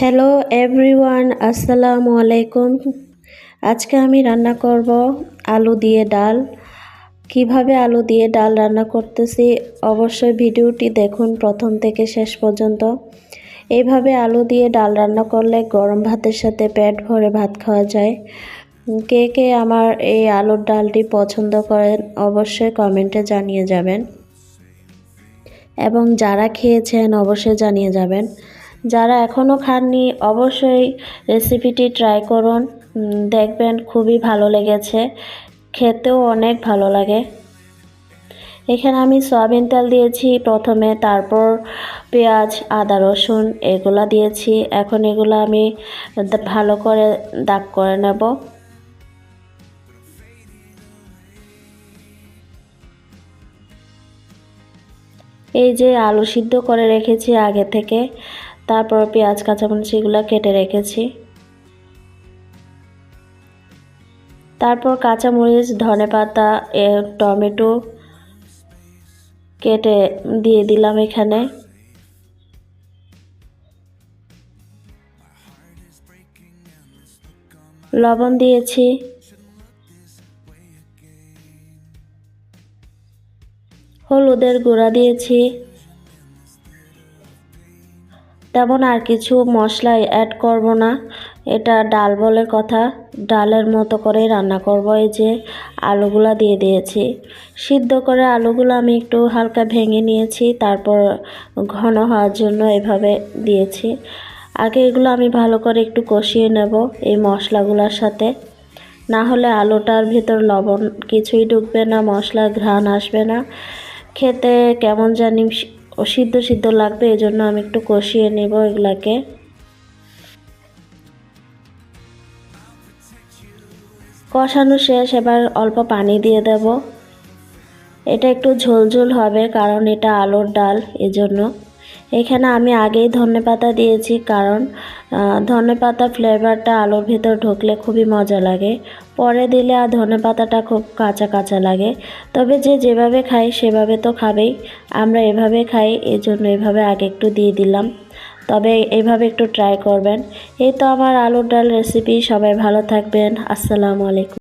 Hello everyone আসসালামু আলাইকুম আজকে আমি রান্না করব আলু দিয়ে ডাল। কীভাবে আলু দিয়ে ডাল রান্না করতেছি অবশ্যই ভিডিওটি দেখুন প্রথম থেকে শেষ পর্যন্ত। এইভাবে আলু দিয়ে ডাল রান্না করলে গরম ভাতের সাথে পেট ভরে ভাত খাওয়া যায়। কে কে আমার এই আলুর ডালটি পছন্দ করেন অবশ্যই কমেন্টে জানিয়ে যাবেন। এবং যারা খেয়েছেন অবশ্যই জানিয়ে যাবেন। যারা এখনও খাননি, অবশ্যই রেসিপিটি ট্রাই করুন। দেখবেন খুবই ভালো লেগেছে। খেতেও অনেক ভালো লাগে। এখানে আমি সয়াবিন তেল দিয়েছি, প্রথমে তারপর পেঁয়াজ, আদা, রসুন এগুলা দিয়েছি। এখন এগুলো আমি ভালো করে দাগ করে নেব। এই যে আলু সিদ্ধ করে রেখেছি আগে থেকে। তারপর পেঁয়াজ, কাঁচামরিচ এগুলো কেটে রেখেছি। তারপর কাঁচামরিচ, ধনে পাতা টমেটো কেটে দিয়ে দিলাম এখানে। লবণ দিয়েছি। হলুদের গুঁড়া দিয়েছি। তেমন আর কিছু মশলা অ্যাড করব না। এটা ডাল বলে কথা। ডালের মতো করেই রান্না করব। এই যে আলুগুলা দিয়ে দিয়েছি। সিদ্ধ করে আলুগুলো আমি একটু হালকা ভেঙে নিয়েছি। তারপর ঘন হওয়ার জন্য এভাবে দিয়েছি। আগে এগুলো আমি ভালো করে একটু কষিয়ে নেব এই মশলাগুলোর সাথে। না হলে আলুটার ভিতর লবণ কিছুই ঢুকবে না, মশলার ঘ্রাণ আসবে না। খেতে কেমন জানি সিদ্ধ সিদ্ধ লাগবে এই জন্য আমি একটু কষিয়ে নেব এগুলাকে। কষানো শেষ, এবার অল্প পানি দিয়ে দেব। এটা একটু ঝোলঝোল হবে, কারণ এটা আলুর ডাল, এজন্য। এখানে আমি আগেই ধনে পাতা দিয়েছি, কারণ ধনে পাতা ফ্লেভারটা আলুর ভেতর ঢুকলে খুবই মজা লাগে। পরে দিলে আর ধনে পাতাটা খুব কাঁচা কাঁচা লাগে। তবে যে যেভাবে খাই সেভাবে তো খাবেই। আমরা এভাবে খাই এই জন্য এভাবে আগে একটু দিয়ে দিলাম। তবে এভাবে একটু ট্রাই করবেন। এই তো আমার আলুর ডাল রেসিপি সবাই ভালো থাকবেন। আসসালামু আলাইকুম।